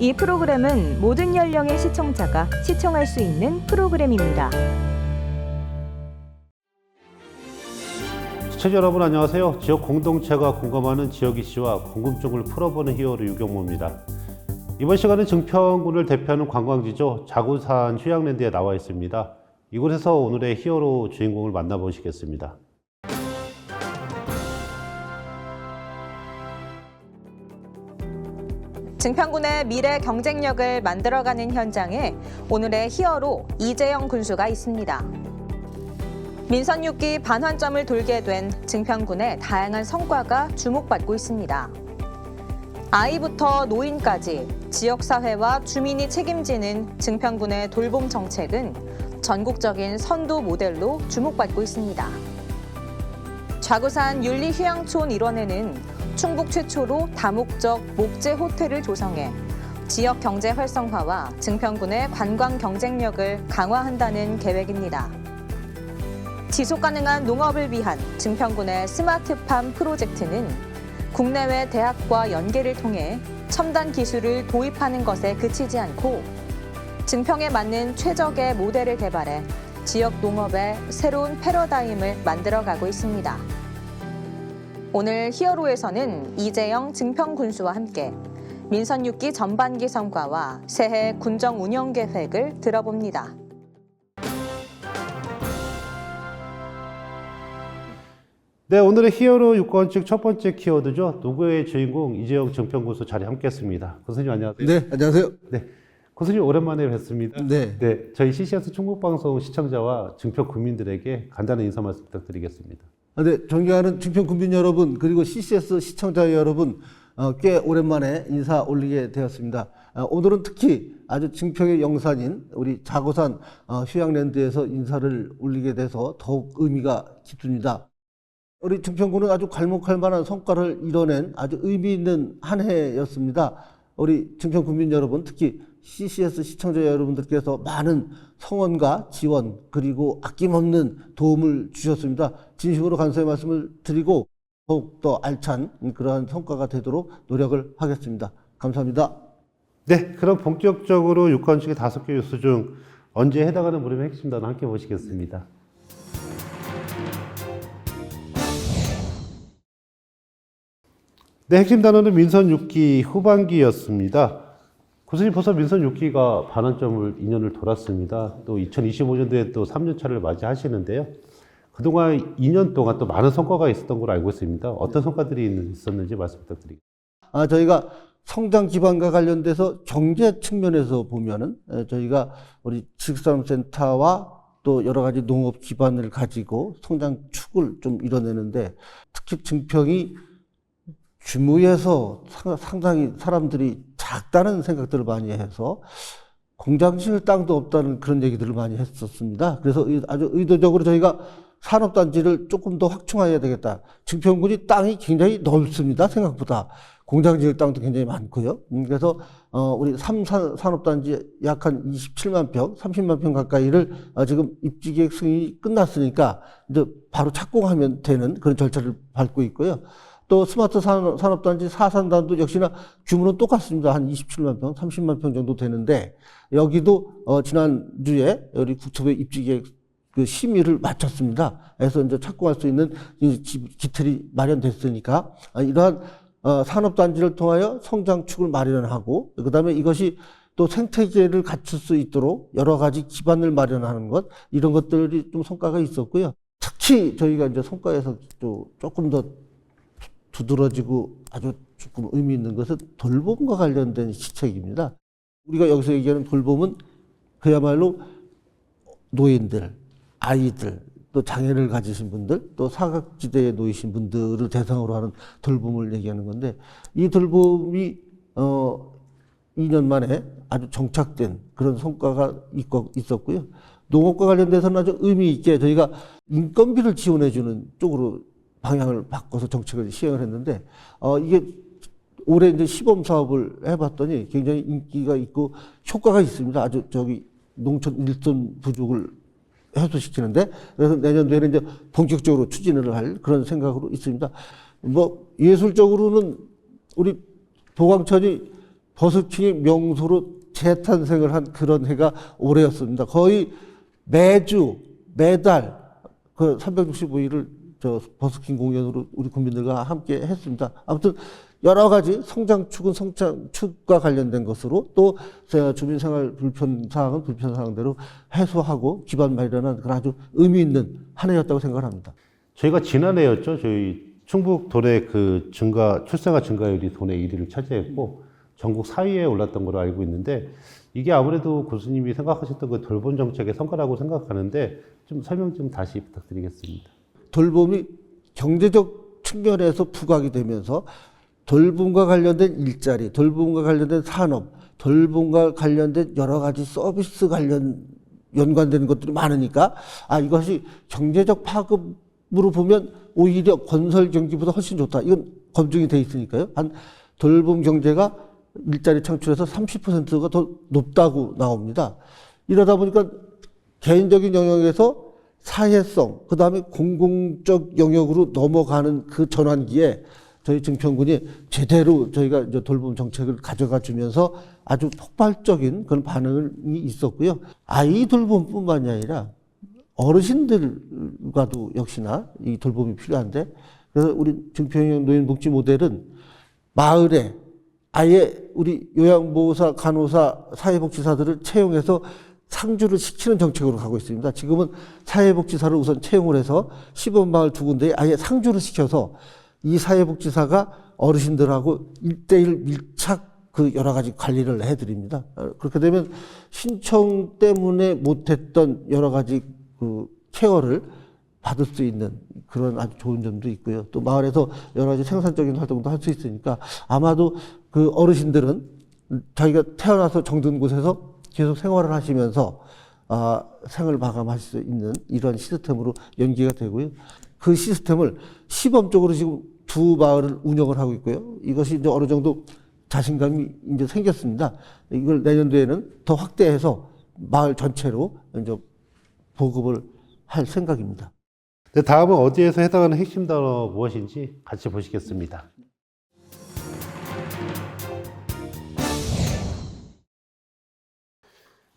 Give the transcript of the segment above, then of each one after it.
이 프로그램은 모든 연령의 시청자가 시청할 수 있는 프로그램입니다. 시청자 여러분 안녕하세요. 지역 공동체가 공감하는 지역 이슈와 궁금증을 풀어보는 히어로 유경모입니다. 이번 시간은 증평군을 대표하는 관광지죠. 자구산 휴양랜드에 나와 있습니다. 이곳에서 오늘의 히어로 주인공을 만나보시겠습니다. 증평군의 미래 경쟁력을 만들어가는 현장에 오늘의 히어로 이재영 군수가 있습니다. 민선 6기 반환점을 돌게 된 증평군의 다양한 성과가 주목받고 있습니다. 아이부터 노인까지 지역사회와 주민이 책임지는 증평군의 돌봄 정책은 전국적인 선도 모델로 주목받고 있습니다. 좌구산 윤리휴양촌 일원에는 충북 최초로 다목적 목재 호텔을 조성해 지역 경제 활성화와 증평군의 관광 경쟁력을 강화한다는 계획입니다. 지속 가능한 농업을 위한 증평군의 스마트팜 프로젝트는 국내외 대학과 연계를 통해 첨단 기술을 도입하는 것에 그치지 않고 증평에 맞는 최적의 모델을 개발해 지역 농업의 새로운 패러다임을 만들어가고 있습니다. 오늘 히어로에서는 이재영 증평 군수와 함께 민선 6기 전반기 성과와 새해 군정 운영 계획을 들어봅니다. 네, 오늘의 히어로 유권칙 첫 번째 키워드죠. 누구의 주인공 이재영 증평군수 자리 함께했습니다. 군수님 안녕하세요. 네, 안녕하세요. 군수님 오랜만에 뵙습니다. 네. 네, 저희 CCS 충북방송 시청자와 증평 국민들에게 간단한 인사 말씀 부탁드리겠습니다. 아, 네, 존경하는 증평 국민 여러분 그리고 CCS 시청자 여러분 어, 꽤 오랜만에 인사 올리게 되었습니다. 어, 오늘은 특히 아주 증평의 영산인 우리 자고산 어, 휴양랜드에서 인사를 올리게 돼서 더욱 의미가 깊습니다. 우리 증평군은 아주 괄목할 만한 성과를 이뤄낸 아주 의미 있는 한 해였습니다. 우리 증평 국민 여러분, 특히 CCS 시청자 여러분들께서 많은 성원과 지원 그리고 아낌없는 도움을 주셨습니다. 진심으로 감사의 말씀을 드리고 더욱더 알찬 그러한 성과가 되도록 노력을 하겠습니다. 감사합니다. 네, 그럼 본격적으로 유권칙의 다섯 개 요소 중 언제 해당하는 물음의 핵심 단어 함께 보시겠습니다. 네, 핵심 단어는 민선 6기 후반기였습니다. 교수님 벌써 민선 6기가 반환점을 2년을 돌았습니다. 또 2025년도에 또 3년 차를 맞이하시는데요. 그동안 2년 동안 또 많은 성과가 있었던 걸로 알고 있습니다. 어떤 성과들이 있었는지 말씀 부탁드립니다. 아, 저희가 성장 기반과 관련돼서 경제 측면에서 보면은 에, 저희가 우리 직산센터와 또 여러 가지 농업 기반을 가지고 성장 축을 좀 이뤄내는데 특히 증평이 규모에서 상- 상당히 사람들이 작다는 생각들을 많이 해서 공장 지을 땅도 없다는 그런 얘기들을 많이 했었습니다. 그래서 의- 아주 의도적으로 저희가 산업단지를 조금 더 확충해야 되겠다. 증평군이 땅이 굉장히 넓습니다. 생각보다. 공장 지을 땅도 굉장히 많고요. 음, 그래서 어, 우리 삼산 산업단지 약 한 27만 평, 30만 평 가까이를 어, 지금 입지계획 승인이 끝났으니까 이제 바로 착공하면 되는 그런 절차를 밟고 있고요. 또 스마트 산업, 산업 단지 사산단도 역시나 규모는 똑같습니다. 한 27만 평, 30만 평 정도 되는데 여기도 어, 지난주에 우리 국토부 입지 계획 그 심의를 마쳤습니다. 그래서 이제 착공할 수 있는 기틀이 마련됐으니까 아, 이러한 어, 산업단지를 통하여 성장축을 마련하고 그다음에 이것이 또 생태계를 갖출 수 있도록 여러 가지 기반을 마련하는 것 이런 것들이 좀 성과가 있었고요. 특히 저희가 이제 성과에서 또 조금 더 두드러지고 아주 조금 의미 있는 것은 돌봄과 관련된 시책입니다. 우리가 여기서 얘기하는 돌봄은 그야말로 노인들, 아이들, 또 장애를 가지신 분들, 또 사각지대에 놓이신 분들을 대상으로 하는 돌봄을 얘기하는 건데 이 돌봄이 어 2년 만에 아주 정착된 그런 성과가 있었고요. 농업과 관련돼서는 아주 의미 있게 저희가 인건비를 지원해 주는 쪽으로 방향을 바꿔서 정책을 시행을 했는데 어 이게 올해 이제 시범 사업을 해봤더니 굉장히 인기가 있고 효과가 있습니다. 아주 저기 농촌 일손 부족을 해소시키는데 그래서 내년도에는 이제 본격적으로 추진을 할 그런 생각으로 있습니다. 뭐 예술적으로는 우리 도광천이 버스킹의 명소로 재탄생을 한 그런 해가 올해였습니다. 거의 매주 매달 그 365일을 저 버스킹 공연으로 우리 국민들과 함께 했습니다. 아무튼 여러 가지 성장축은 성장축과 관련된 것으로 또 주민생활 불편 사항은 불편 사항대로 해소하고 기반 마련한 그런 아주 의미 있는 한 해였다고 생각합니다. 저희가 지난해였죠. 저희 충북 도내 그 증가 출생아 증가율이 도내 1위를 차지했고 전국 4위에 올랐던 걸로 알고 있는데 이게 아무래도 교수님이 생각하셨던 그 돌봄 정책의 성과라고 생각하는데 좀 설명 좀 다시 부탁드리겠습니다. 돌봄이 경제적 측면에서 부각이 되면서 돌봄과 관련된 일자리, 돌봄과 관련된 산업, 돌봄과 관련된 여러 가지 서비스 관련 연관되는 것들이 많으니까 아 이것이 경제적 파급으로 보면 오히려 건설 경기보다 훨씬 좋다. 이건 검증이 돼 있으니까요. 한 돌봄 경제가 일자리 창출에서 30%가 더 높다고 나옵니다. 이러다 보니까 개인적인 영역에서 사회성, 그 다음에 공공적 영역으로 넘어가는 그 전환기에 저희 증평군이 제대로 저희가 이제 돌봄 정책을 가져가 주면서 아주 폭발적인 그런 반응이 있었고요. 아이 돌봄뿐만이 아니라 어르신들과도 역시나 이 돌봄이 필요한데 그래서 우리 증평형 노인 복지 모델은 마을에 아예 우리 요양보호사, 간호사, 사회복지사들을 채용해서 상주를 시키는 정책으로 가고 있습니다. 지금은 사회복지사를 우선 채용을 해서 시범마을 두 군데에 아예 상주를 시켜서 이 사회복지사가 어르신들하고 일대일 밀착 그 여러 가지 관리를 해드립니다. 어, 그렇게 되면 신청 때문에 못했던 여러 가지 그 케어를 받을 수 있는 그런 아주 좋은 점도 있고요. 또 마을에서 여러 가지 생산적인 활동도 할 수 있으니까 아마도 그 어르신들은 자기가 태어나서 정든 곳에서 계속 생활을 하시면서 아, 생을 마감하실 수 있는 이런 시스템으로 연기가 되고요. 그 시스템을 시범적으로 지금 두 마을을 운영을 하고 있고요. 이것이 이제 어느 정도 자신감이 이제 생겼습니다. 이걸 내년도에는 더 확대해서 마을 전체로 이제 보급을 할 생각입니다. 네, 다음은 어디에서 해당하는 핵심 단어 무엇인지 같이 보시겠습니다.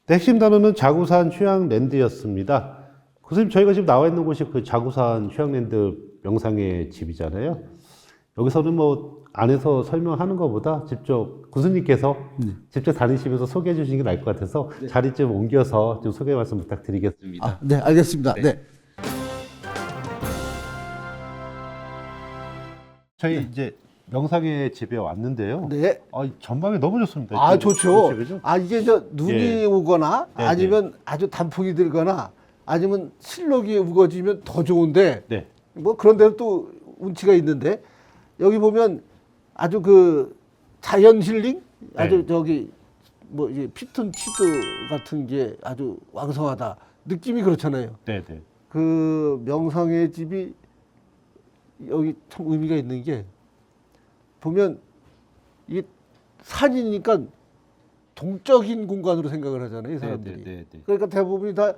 핵심 단어는 자구산 휴양랜드였습니다. 교수님, 저희가 지금 나와 있는 곳이 그 자구산 휴양랜드 명상의 집이잖아요. 여기서는 뭐 안에서 설명하는 것보다 직접 교수님께서 직접 다니시면서 소개해 주시는 게 나을 것 같아서 자리 좀 옮겨서 좀 소개 말씀 부탁드리겠습니다. 아, 네, 알겠습니다. 네. 저희 이제 명상의 집에 왔는데요. 네. 아, 전망이 너무 좋습니다. 아, 좋죠. 집이죠? 아, 이게 저 눈이 예. 오거나 네, 아니면 아주 단풍이 들거나 아니면 실록이 우거지면 더 좋은데 네. 뭐 그런 데는 또 운치가 있는데 여기 보면 아주 그 자연 힐링 아주 네. 저기 뭐 이제 피톤 치드 같은 게 아주 왕성하다 느낌이 그렇잖아요. 네, 네. 그 명상의 집이 여기 참 의미가 있는 게 보면 이게 산이니까 동적인 공간으로 생각을 하잖아요, 이 사람들이. 네, 네, 네. 그러니까 대부분이 다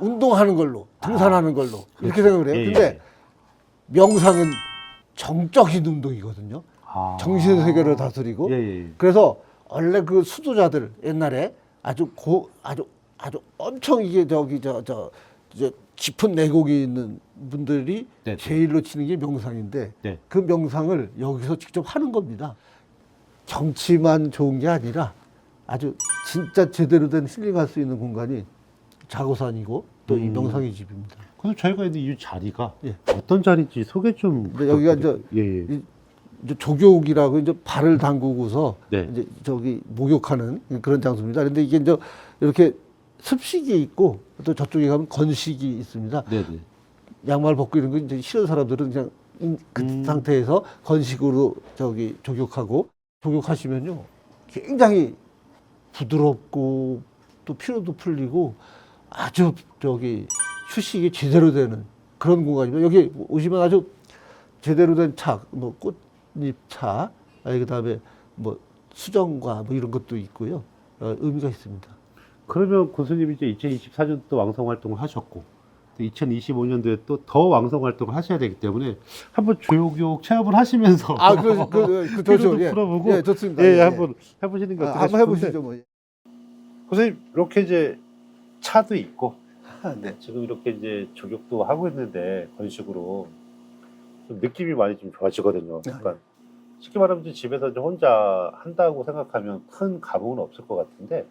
운동하는 걸로, 등산하는 걸로 이렇게 생각을 해요. 예, 근데 예. 명상은 정적인 운동이거든요. 아. 정신 세계를 다스리고. 예, 예. 그래서 원래 그 수도자들 옛날에 아주 고 아주 아주 엄청 이게 저기 저저 저, 깊은 내공이 있는 분들이 네, 네. 제일로 치는 게 명상인데 네. 그 명상을 여기서 직접 하는 겁니다. 경치만 좋은 게 아니라 아주 진짜 제대로 된 힐링할 수 있는 공간이 자고산이고 또 이 음. 명상의 집입니다. 그래서 저희가 있는 이 자리가 예. 어떤 자리인지 소개 좀. 근데 여기가 이제 부탁드릴게요. 예, 예. 이 이제 조교옥이라고 이제 발을 담그고서 네. 이제 저기 목욕하는 그런 장소입니다. 그런데 이게 이제 이렇게 습식이 있고 또 저쪽에 가면 건식이 있습니다. 네, 네. 양말 벗고 이런 거 이제 싫은 사람들은 그냥 인- 그 음. 상태에서 건식으로 저기 조격하고 조격하시면요 굉장히 부드럽고 또 피로도 풀리고 아주 저기 휴식이 제대로 되는 그런 공간입니다. 여기 오시면 아주 제대로 된 차, 뭐 꽃잎 차, 그 다음에 뭐 수정과 뭐 이런 것도 있고요. 어, 의미가 있습니다. 그러면 교수님이 이제 2024년도 왕성 활동을 하셨고 2025년도에 또 더 왕성 활동을 하셔야 되기 때문에 한번 조교육 체험을 하시면서 아, 그, 그, 그, 그. 예. 풀어보고 예, 좋습니다. 예, 예. 한번 해보시는 게 아, 한번 해보시죠, 뭐. 선생님 이렇게 이제 차도 있고 아, 네. 지금 이렇게 이제 조격도 하고 있는데 그런 식으로 좀 느낌이 많이 좀 좋아지거든요. 네. 그러니까 쉽게 말하면 집에서 혼자 한다고 생각하면 큰 감흥은 없을 것 같은데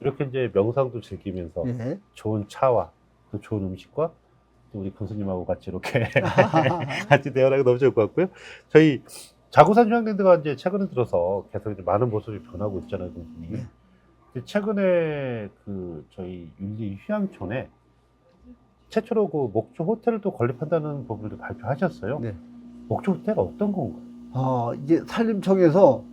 이렇게 이제 명상도 즐기면서 예. 좋은 차와 또 좋은 음식과 또 우리 교수님하고 같이 이렇게 같이 대화하기 너무 좋을 것 같고요. 저희 자구산 휴양랜드가 이제 최근에 들어서 계속 이제 많은 모습이 변하고 있잖아요, 교수님. 네. 근데 최근에 그 저희 윤리 휴양촌에 최초로 그 목조 호텔을 또 건립한다는 부분을 발표하셨어요. 네. 목조 호텔 어떤 건가요? 어, 이제 산림청에서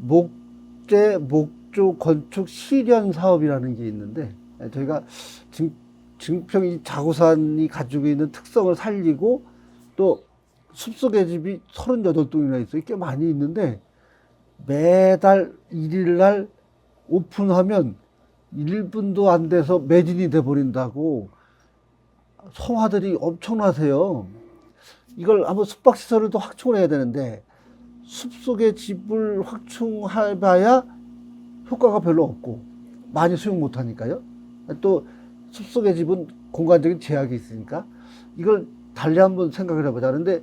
목재 목 조 건축 실현 사업이라는 게 있는데 예, 저희가 증, 증평 이 자구산이 가지고 있는 특성을 살리고 또 숲속의 집이 38동이나 있어요. 꽤 많이 있는데 매달 1일 날 오픈하면 1분도 안 돼서 매진이 돼 버린다고 소화들이 엄청나세요. 이걸 한번 숙박시설을 또 확충을 해야 되는데 숲속의 집을 확충해 봐야 효과가 별로 없고 많이 수용 못하니까요. 또 숲속의 집은 공간적인 제약이 있으니까 이걸 달리 한번 생각을 해보자. 그런데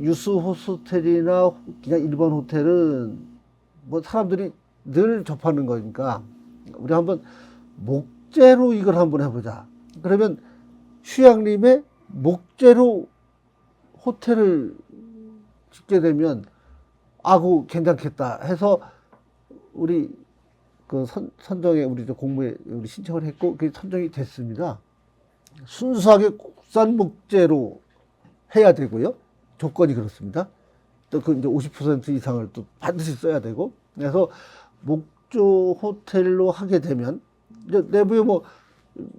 유수 호스텔이나 그냥 일반 호텔은 뭐 사람들이 늘 접하는 거니까 우리 한번 목재로 이걸 한번 해보자. 그러면 휴양림에 목재로 호텔을 짓게 되면 아구 괜찮겠다 해서 우리 그 선, 선정에 우리 저 공모에 우리 신청을 했고 그게 선정이 됐습니다. 순수하게 국산 목재로 해야 되고요. 조건이 그렇습니다. 또 그 이제 50% 이상을 또 반드시 써야 되고 그래서 목조 호텔로 하게 되면 이제 내부에 뭐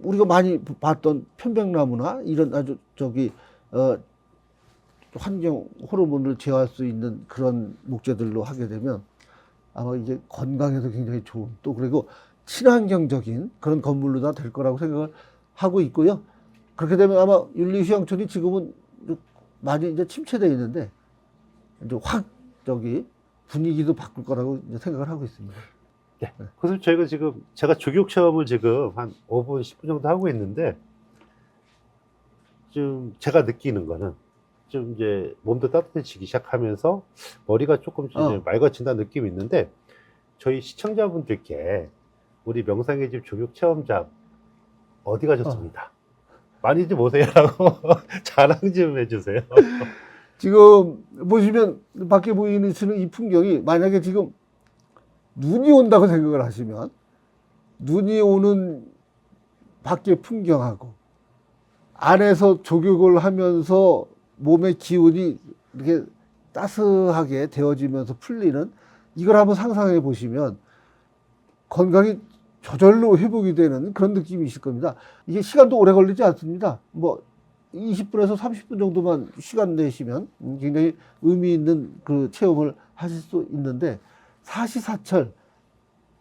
우리가 많이 봤던 편백나무나 이런 아주 저기 어 환경 호르몬을 제어할 수 있는 그런 목재들로 하게 되면 아마 이제 건강에도 굉장히 좋은 또 그리고 친환경적인 그런 건물로 다 될 거라고 생각을 하고 있고요. 그렇게 되면 아마 윤리휴양촌이 지금은 많이 이제 침체되어 있는데 이제 확 저기 분위기도 바꿀 거라고 생각을 하고 있습니다. 그래서 저희가 지금 제가 조격 체험을 지금 한 5분, 10분 정도 하고 있는데 좀 제가 느끼는 거는 좀 이제 몸도 따뜻해지기 시작하면서 머리가 조금 어. 맑아진다 는 느낌이 있는데 저희 시청자분들께 우리 명상의 집 조격 체험장 어디 가셨습니다. 많이 좀 오세요라고 자랑 좀 해주세요. 지금 보시면 밖에 보이는 이 풍경이 만약에 지금 눈이 온다고 생각을 하시면 눈이 오는 밖의 풍경하고 안에서 조격을 하면서 몸의 기운이 이렇게 따스하게 되어지면서 풀리는 이걸 한번 상상해 보시면 건강이 저절로 회복이 되는 그런 느낌이 있을 겁니다. 이게 시간도 오래 걸리지 않습니다. 뭐 20분에서 30분 정도만 시간 내시면 굉장히 의미 있는 그 체험을 하실 수 있는데 사시사철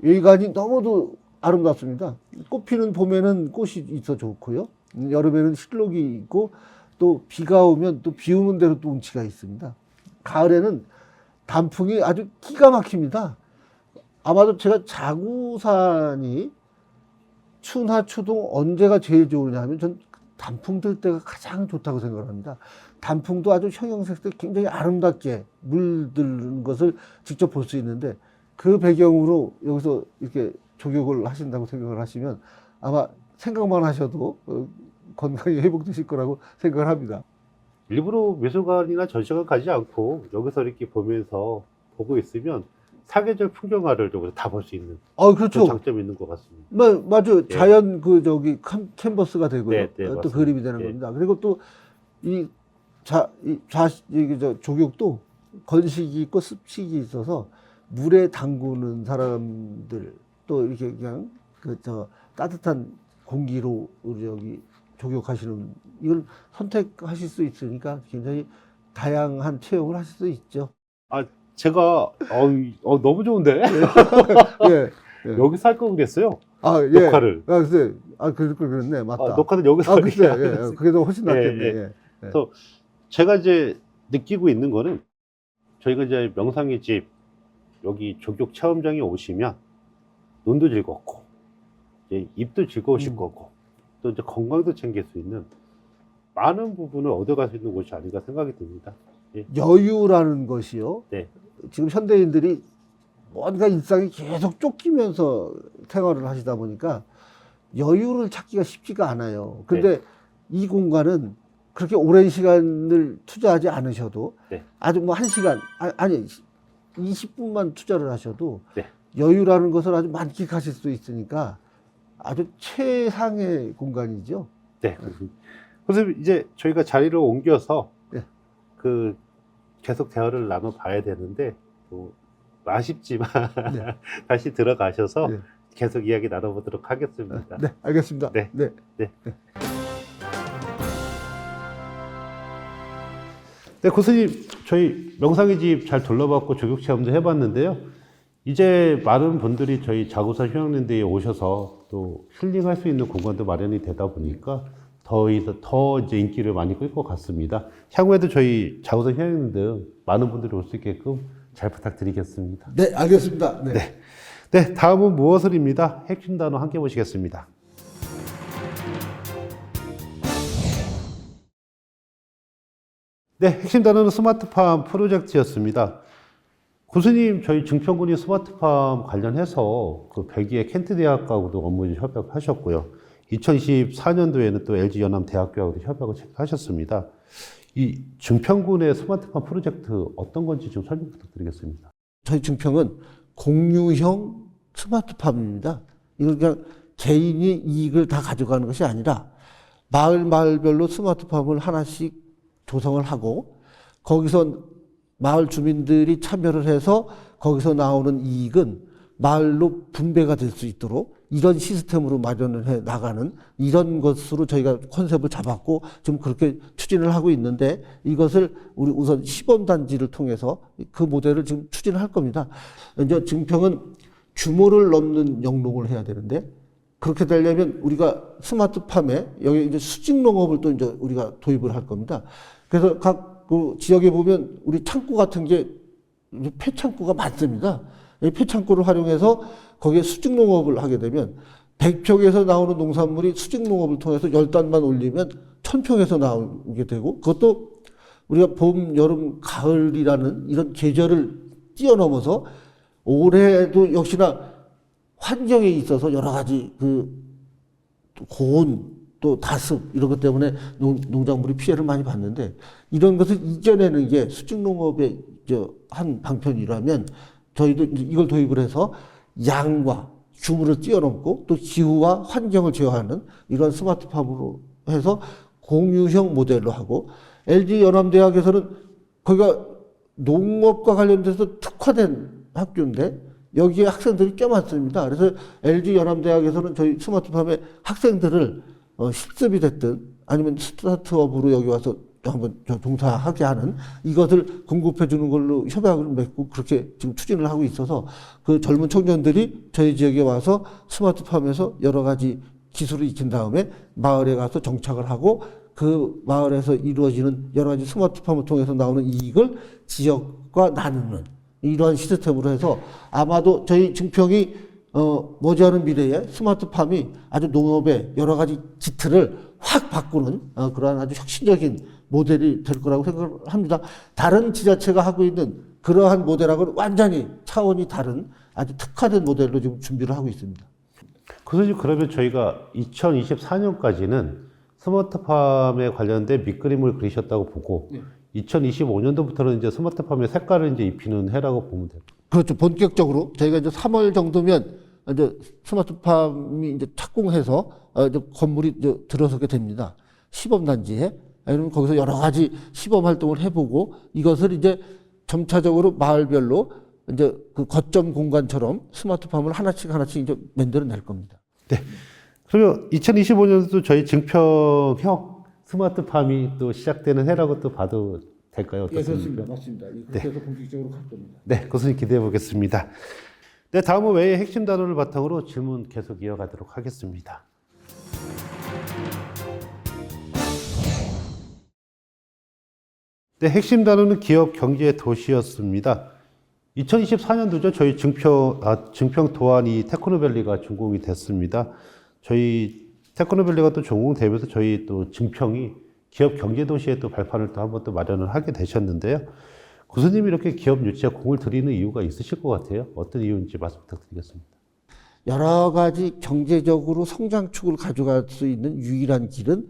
여기간이 너무도 아름답습니다. 꽃피는 봄에는 꽃이 있어 좋고요. 여름에는 실록이 있고 또 비가 오면 또 비 오는 대로 또 운치가 있습니다. 가을에는 단풍이 아주 기가 막힙니다. 아마도 제가 자구산이 추나 추동 언제가 제일 좋으냐 하면 전 단풍 들 때가 가장 좋다고 생각을 합니다. 단풍도 아주 형형색색 굉장히 아름답게 물드는 것을 직접 볼 수 있는데 그 배경으로 여기서 이렇게 조격을 하신다고 생각을 하시면 아마 생각만 하셔도 어, 건강이 회복되실 거라고 생각을 합니다. 일부러 미술관이나 전시관 가지 않고 여기서 이렇게 보면서 보고 있으면 사계절 풍경화를 여기서 다 볼 수 있는 아, 그렇죠. 장점이 있는 것 같습니다. 마, 맞아요. 예. 자연 그 저기 캔, 캔버스가 되고요. 네, 네, 어, 또 맞습니다. 그림이 되는 예. 겁니다. 그리고 또이 자, 이 좌, 이게 저 조격도 건식이 있고 습식이 있어서 물에 담그는 사람들 또 이렇게 그냥 그 저 따뜻한 공기로 우리 여기 조격하시는 이걸 선택하실 수 있으니까 굉장히 다양한 체험을 하실 수 있죠. 제가 어, 어, 너무 좋은데 예. 예. 여기 살거 그랬어요. 아, 예. 녹화를. 아, 글쎄. 아, 그럴 걸 그랬네. 맞다. 아, 녹화는 여기서 아, 글쎄. 예. 예. 그게 더 훨씬 낫겠네. 예, 예. 그래서 제가 이제 느끼고 있는 거는 저희가 이제 명상의 집 여기 조격 체험장에 오시면 눈도 즐겁고 이제 입도 즐거우실 음. 거고 또 이제 건강도 챙길 수 있는 많은 부분을 얻어갈 수 있는 곳이 아닌가 생각이 듭니다. 여유라는 것이요. 네. 지금 현대인들이 뭔가 일상이 계속 쫓기면서 생활을 하시다 보니까 여유를 찾기가 쉽지가 않아요. 근데 이 공간은 그렇게 오랜 시간을 투자하지 않으셔도 네. 아주 뭐 한 시간, 아- 아니, 20분만 투자를 하셔도 네. 여유라는 것을 아주 만끽하실 수 있으니까 아주 최상의 공간이죠. 네. 그래서 이제 저희가 자리를 옮겨서 네. 그 계속 대화를 나눠 봐야 되는데 또 아쉽지만 네. 다시 들어가셔서 네. 계속 이야기 나눠보도록 하겠습니다. 네, 알겠습니다. 네. 네. 네, 교수님, 저희 명상의 집 잘 둘러봤고 조격 체험도 해봤는데요. 이제 많은 분들이 저희 자구사 휴양랜드에 오셔서 또 힐링할 수 있는 공간도 마련이 되다 보니까 더, 이상- 더 이제 인기를 많이 끌 것 같습니다. 향후에도 저희 자구사 휴양랜드 많은 분들이 올 수 있게끔 잘 부탁드리겠습니다. 네, 알겠습니다. 네. 네. 네, 다음은 무엇을입니다. 핵심 단어 함께 보시겠습니다. 네, 핵심 단어는 스마트팜 프로젝트였습니다. 교수님, 저희 증평군이 스마트팜 관련해서 그 벨기에 켄트 대학하고도 업무 협약하셨고요. 2024년도에는 또 LG 연암 대학교하고도 협약을 체결하셨습니다. 이 증평군의 스마트팜 프로젝트 어떤 건지 좀 설명 부탁드리겠습니다. 저희 증평은 공유형 스마트팜입니다. 이걸 그냥 개인이 이익을 다 가져가는 것이 아니라 마을 마을별로 스마트팜을 하나씩 조성을 하고 거기서 마을 주민들이 참여를 해서 거기서 나오는 이익은 마을로 분배가 될 수 있도록 이런 시스템으로 마련을 해 나가는 이런 것으로 저희가 컨셉을 잡았고 지금 그렇게 추진을 하고 있는데 이것을 우리 우선 시범 단지를 통해서 그 모델을 지금 추진을 할 겁니다. 이제 증평은 규모를 넘는 영농을 해야 되는데 그렇게 되려면 우리가 스마트팜에 여기 이제 수직 농업을 또 이제 우리가 도입을 할 겁니다. 그래서 각 그 지역에 보면 우리 창고 같은 게 폐창고가 많습니다. 이 폐창고를 활용해서 거기에 수직 농업을 하게 되면 100평에서 나오는 농산물이 수직 농업을 통해서 열단만 올리면 1000평에서 나오게 되고 그것도 우리가 봄, 여름, 가을이라는 이런 계절을 뛰어넘어서 올해도 역시나 환경에 있어서 여러 가지 그 고온 또 다습 이런 것 때문에 농, 농작물이 피해를 많이 봤는데 이런 것을 이겨내는 게 수직 농업의 저한 방편이라면 저희도 이제 이걸 도입을 해서 양과 규모를 뛰어넘고 또 기후와 환경을 제어하는 이런 스마트팜으로 해서 공유형 모델로 하고 LG 연암대학에서는 거기가 농업과 관련돼서 특화된 학교인데 여기에 학생들이 꽤 많습니다. 그래서 LG 연암대학에서는 저희 스마트팜에 학생들을 어, 실습이 됐든 아니면 스타트업으로 여기 와서 한번 저 종사하게 하는 이것을 공급해 주는 걸로 협약을 맺고 그렇게 지금 추진을 하고 있어서 그 젊은 청년들이 저희 지역에 와서 스마트팜에서 여러 가지 기술을 익힌 다음에 마을에 가서 정착을 하고 그 마을에서 이루어지는 여러 가지 스마트팜을 통해서 나오는 이익을 지역과 나누는 이러한 시스템으로 해서 아마도 저희 증평이 어, 머지않은 미래에 스마트팜이 아주 농업의 여러 가지 기틀을 확 바꾸는 어, 그러한 아주 혁신적인 모델이 될 거라고 생각합니다. 다른 지자체가 하고 있는 그러한 모델하고는 완전히 차원이 다른 아주 특화된 모델로 지금 준비를 하고 있습니다. 교수님 그러면 저희가 2024년까지는 스마트팜에 관련된 밑그림을 그리셨다고 보고 2025년도부터는 이제 스마트팜의 색깔을 이제 입히는 해라고 보면 돼요. 그렇죠. 본격적으로 저희가 이제 3월 정도면 이제 스마트팜이 이제 착공해서 어, 이제 건물이 이제 들어서게 됩니다. 시범 단지에. 그러면 거기서 여러 가지 시범 활동을 해보고 이것을 이제 점차적으로 마을별로 이제 그 거점 공간처럼 스마트팜을 하나씩 하나씩 이제 만들어낼 겁니다. 그리고 2025년도 저희 증평형 스마트팜이 또 시작되는 해라고 또 봐도 될까요? 어떻습니까? 맞습니다. 그렇게 해서 본격적으로 갈 겁니다. 네, 교수님 기대해 보겠습니다. 네, 다음은 외의 핵심 단어를 바탕으로 질문 계속 이어가도록 하겠습니다. 네, 핵심 단어는 기업 경제 도시였습니다. 2024년도죠. 저희 증평, 아, 증평 도안이 테크노밸리가 준공이 됐습니다. 저희 테크노밸리가 또 전공되면서 저희 또 증평이 기업 경제 도시의 또 발판을 또 한번 또 마련을 하게 되셨는데요. 교수님이 이렇게 기업 유치에 공을 들이는 이유가 있으실 것 같아요. 어떤 이유인지 말씀 부탁드리겠습니다. 여러 가지 경제적으로 성장축을 가져갈 수 있는 유일한 길은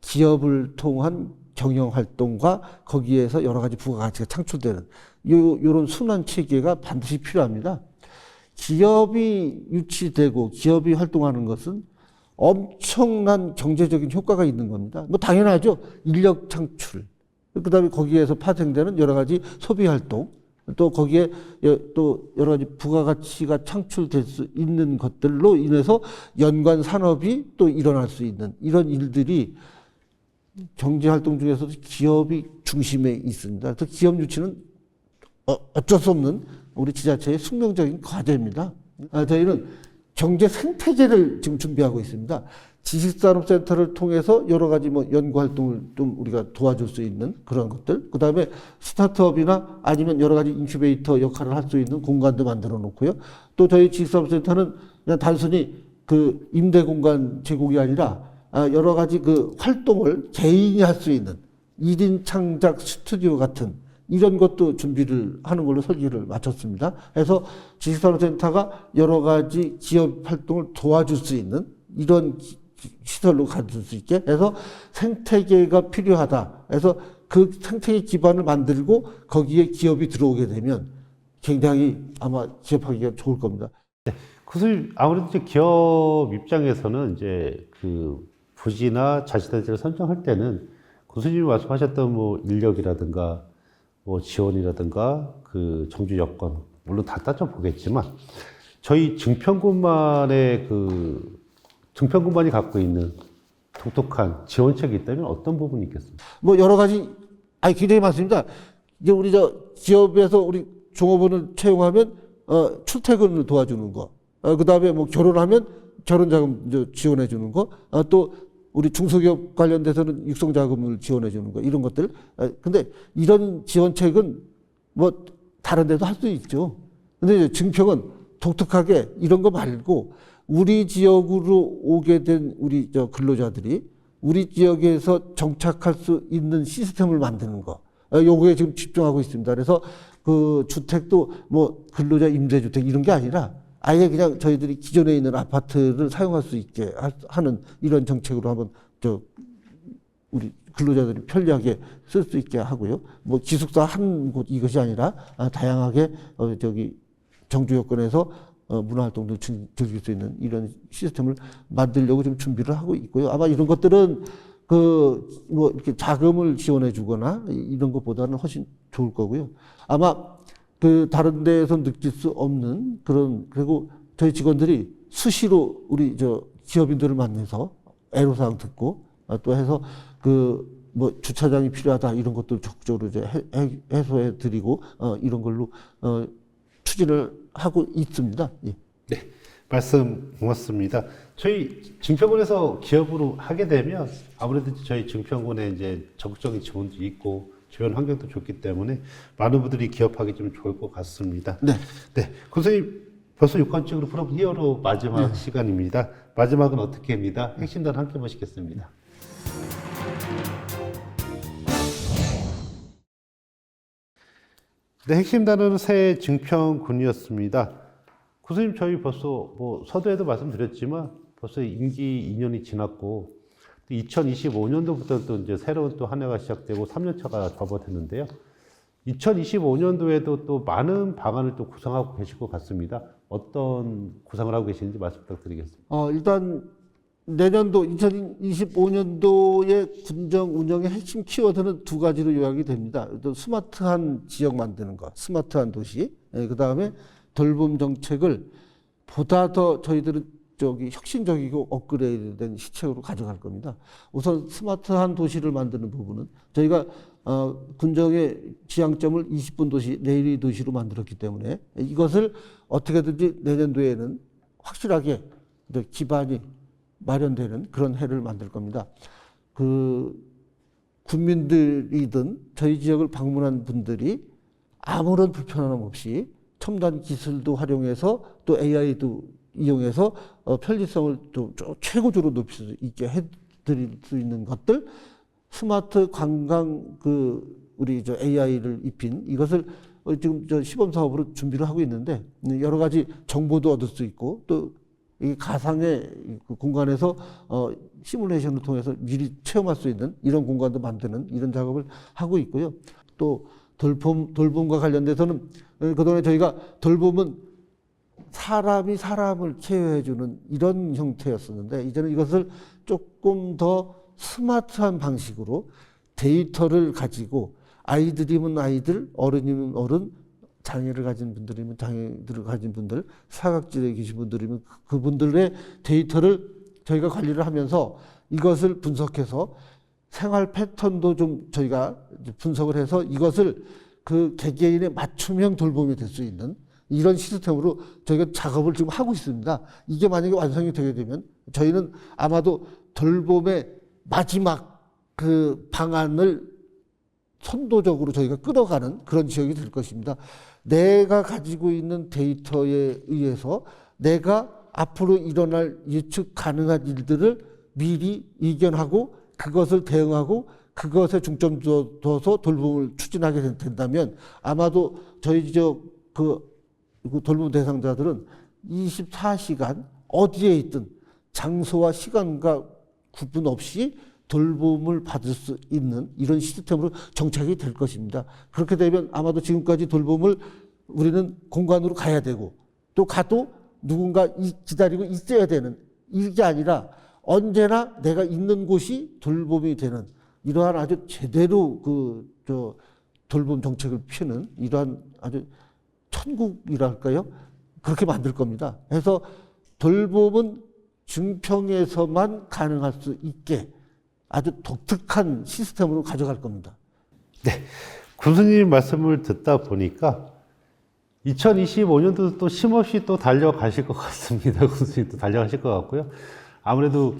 기업을 통한 경영 활동과 거기에서 여러 가지 부가가치가 창출되는 요 요런 순환 체계가 반드시 필요합니다. 기업이 유치되고 기업이 활동하는 것은 엄청난 경제적인 효과가 있는 겁니다. 뭐 당연하죠. 인력 창출. 그다음에 거기에서 파생되는 여러 가지 소비 활동, 또 거기에 여- 또 여러 가지 부가가치가 창출될 수 있는 것들로 인해서 연관 산업이 또 일어날 수 있는 이런 일들이 경제 활동 중에서도 기업이 중심에 있습니다. 그래서 기업 유치는 어- 어쩔 수 없는 우리 지자체의 숙명적인 과제입니다. 아, 저희는 경제 생태계를 지금 준비하고 있습니다. 지식산업센터를 통해서 여러 가지 뭐 연구 활동을 좀 우리가 도와줄 수 있는 그런 것들. 그 다음에 스타트업이나 아니면 여러 가지 인큐베이터 역할을 할 수 있는 공간도 만들어 놓고요. 또 저희 지식산업센터는 그냥 단순히 그 임대 공간 제공이 아니라 아, 여러 가지 그 활동을 개인이 할 수 있는 1인 창작 스튜디오 같은 이런 것도 준비를 하는 걸로 설계를 마쳤습니다. 그래서 지식산업센터가 여러 가지 기업 활동을 도와줄 수 있는 이런 시설로 가질 수 있게 해서 생태계가 필요하다. 그래서 그 생태계 기반을 만들고 거기에 기업이 들어오게 되면 굉장히 아마 기업하기가 좋을 겁니다. 교수님 아무래도 이제 기업 입장에서는 이제 그 부지나 자치단체를 선정할 때는 교수님이 말씀하셨던 뭐 인력이라든가 뭐 지원이라든가 그 정주 여건 물론 다 따져 보겠지만 저희 증평군만의 그 증평군만이 갖고 있는 독특한 지원책이 있다면 어떤 부분이 있겠습니까? 뭐 여러 가지 아니 굉장히 많습니다. 이제 우리 저 기업에서 우리 종업원을 채용하면 어 출퇴근을 도와주는 거. 어 그다음에 뭐 결혼하면 결혼 자금 지원해 주는 거. 어, 또 우리 중소기업 관련돼서는 육성 자금을 지원해 주는 거. 이런 것들. 어, 근데 이런 지원책은 뭐 다른 데도 할 수 있죠. 근데 이제 증평은 독특하게 이런 거 말고 우리 지역으로 오게 된 우리 저 근로자들이 우리 지역에서 정착할 수 있는 시스템을 만드는 거. 어, 요거에 지금 집중하고 있습니다. 그래서 그 주택도 뭐 근로자 임대주택 이런 게 아니라 아예 그냥 저희들이 기존에 있는 아파트를 사용할 수 있게 하- 하는 이런 정책으로 한번 저 우리 근로자들이 편리하게 쓸 수 있게 하고요. 뭐 기숙사 한 곳 이것이 아니라 아, 다양하게 어 저기 정주 여건에서 어 문화 활동도 즐- 즐길 수 있는 이런 시스템을 만들려고 지금 준비를 하고 있고요. 아마 이런 것들은 그 뭐 이렇게 자금을 지원해 주거나 이- 이런 것보다는 훨씬 좋을 거고요. 아마 그 다른 데에서 느낄 수 없는 그런 그리고 저희 직원들이 수시로 우리 저 기업인들을 만나서 애로사항 듣고 어, 또 해서 그 뭐 주차장이 필요하다 이런 것들 적극적으로 이제 해소해 드리고 어 이런 걸로 어 추진을 하고 있습니다. 예. 네, 말씀 고맙습니다. 저희 증평군에서 기업으로 하게 되면 아무래도 저희 증평군에 이제 적극적인 지원도 있고 주변 환경도 좋기 때문에 많은 분들이 기업하기 좀 좋을 것 같습니다. 네. 네, 교수님 벌써 6관측으로 프로 히어로 마지막 시간입니다. 마지막은 어떻게입니다. 핵심단 함께 보시겠습니다. 네, 핵심 단어는 새 증평군이었습니다. 교수님 저희 벌써 뭐 서두에도 말씀드렸지만 벌써 임기 2년이 지났고 2025년도부터 또 이제 새로운 또 한 해가 시작되고 3년차가 접어드는데요. 2025년도에도 또 많은 방안을 또 구상하고 계실 것 같습니다. 어떤 구상을 하고 계시는지 말씀 부탁드리겠습니다. 어, 일단 내년도 2025년도의 군정 운영의 핵심 키워드는 두 가지로 요약이 됩니다. 스마트한 지역 만드는 것, 스마트한 도시. 그 다음에 돌봄 정책을 보다 더 저희들은 저기 혁신적이고 업그레이드된 시책으로 가져갈 겁니다. 우선 스마트한 도시를 만드는 부분은 저희가 어, 군정의 지향점을 20분 도시, 내일의 도시로 만들었기 때문에 이것을 어떻게든지 내년도에는 확실하게 기반이 마련되는 그런 해를 만들 겁니다. 그 국민들이든 저희 지역을 방문한 분들이 아무런 불편함 없이 첨단 기술도 활용해서 또 AI도 이용해서 어, 편리성을 또 조- 최고조로 높일 수 있게 해드릴 수 있는 것들 스마트 관광 그 우리 저 AI를 입힌 이것을 어, 지금 저 시범 사업으로 준비를 하고 있는데 음, 여러 가지 정보도 얻을 수 있고 또 이 가상의 그 공간에서 어 시뮬레이션을 통해서 미리 체험할 수 있는 이런 공간도 만드는 이런 작업을 하고 있고요. 또 돌봄 돌봄과 관련돼서는 어, 그동안에 저희가 돌봄은 사람이 사람을 케어해주는 이런 형태였었는데 이제는 이것을 조금 더 스마트한 방식으로 데이터를 가지고 아이들이면 아이들, 어른이면 어른, 장애를 가진 분들이면 장애를 가진 분들, 사각지대에 계신 분들이면 그- 그분들의 데이터를 저희가 관리를 하면서 이것을 분석해서 생활 패턴도 좀 저희가 분석을 해서 이것을 그 개개인의 맞춤형 돌봄이 될 수 있는 이런 시스템으로 저희가 작업을 지금 하고 있습니다. 이게 만약에 완성이 되게 되면 저희는 아마도 돌봄의 마지막 그 방안을 선도적으로 저희가 끌어가는 그런 지역이 될 것입니다. 내가 가지고 있는 데이터에 의해서 내가 앞으로 일어날 예측 가능한 일들을 미리 이견하고 그것을 대응하고 그것에 중점 둬- 둬서 돌봄을 추진하게 된- 된다면 아마도 저희 지역 그, 그 돌봄 대상자들은 24시간 어디에 있든 장소와 시간과 구분 없이 돌봄을 받을 수 있는 이런 시스템으로 정착이 될 것입니다. 그렇게 되면 아마도 지금까지 돌봄을 우리는 공간으로 가야 되고 또 가도 누군가 이- 기다리고 있어야 되는 이게 아니라 언제나 내가 있는 곳이 돌봄이 되는 이러한 아주 제대로 그 저 돌봄 정책을 펴는 이러한 아주 천국이랄까요? 그렇게 만들 겁니다. 그래서 돌봄은 증평에서만 가능할 수 있게 아주 독특한 시스템으로 가져갈 겁니다. 군수님 말씀을 듣다 보니까 2025년도 또 쉼없이 또 달려가실 것 같습니다. 군수님 또 달려가실 것 같고요. 아무래도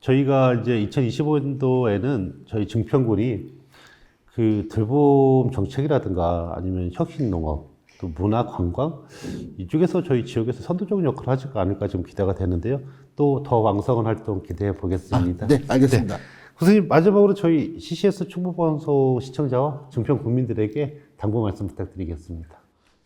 저희가 이제 2025년도에는 저희 증평군이 그 돌봄 정책이라든가 아니면 혁신농업 또 문화 관광 이쪽에서 저희 지역에서 선도적인 역할을 하지 않을까 좀 기대가 되는데요. 또 더 왕성한 활동 기대해 보겠습니다. 네, 알겠습니다. 교수님 마지막으로 저희 CCS 충북방송 시청자와 증평 국민들에게 당부 말씀 부탁드리겠습니다.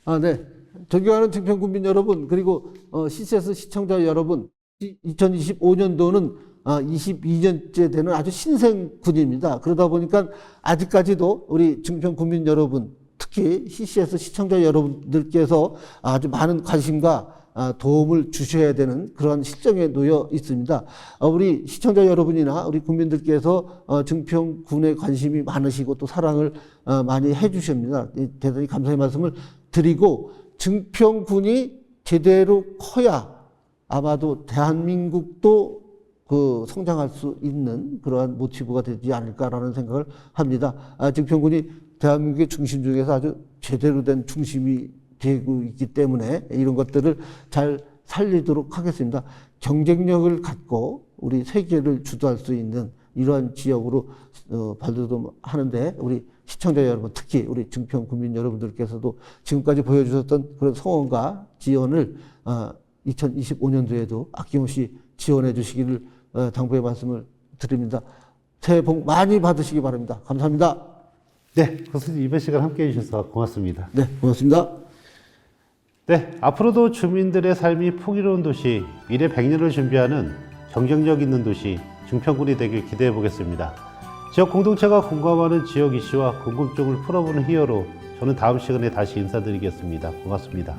아, 네. 존경하는 증평군민 여러분, 그리고 어, CCS 시청자 여러분, 2025년도는 아, 22년째 되는 아주 신생군입니다. 그러다 보니까 아직까지도 우리 증평군민 여러분, 특히 CCS 시청자 여러분들께서 아주 많은 관심과 아, 도움을 주셔야 되는 그런 실정에 놓여 있습니다. 어, 우리 시청자 여러분이나 우리 국민들께서 어, 증평군에 관심이 많으시고 또 사랑을 어, 많이 해주십니다. 이 대단히 감사의 말씀을 드리고 증평군이 제대로 커야 아마도 대한민국도 그 성장할 수 있는 그러한 모티브가 되지 않을까라는 생각을 합니다. 아, 증평군이 대한민국의 중심 중에서 아주 제대로 된 중심이 되고 있기 때문에 이런 것들을 잘 살리도록 하겠습니다. 경쟁력을 갖고 우리 세계를 주도할 수 있는 이러한 지역으로 어, 발돋움 하는데 우리 시청자 여러분, 특히 우리 증평 국민 여러분들께서도 지금까지 보여주셨던 그런 성원과 지원을 어, 2025년도에도 아낌없이 지원해 주시기를 어, 당부의 말씀을 드립니다. 새해 복 많이 받으시기 바랍니다. 감사합니다. 네, 교수님 이번 시간 함께 해 주셔서 고맙습니다. 네, 고맙습니다. 네, 앞으로도 주민들의 삶이 풍요로운 도시, 미래 100년을 준비하는 경쟁력 있는 도시, 증평군이 되길 기대해 보겠습니다. 지역 공동체가 공감하는 지역 이슈와 궁금증을 풀어보는 히어로, 저는 다음 시간에 다시 인사드리겠습니다. 고맙습니다.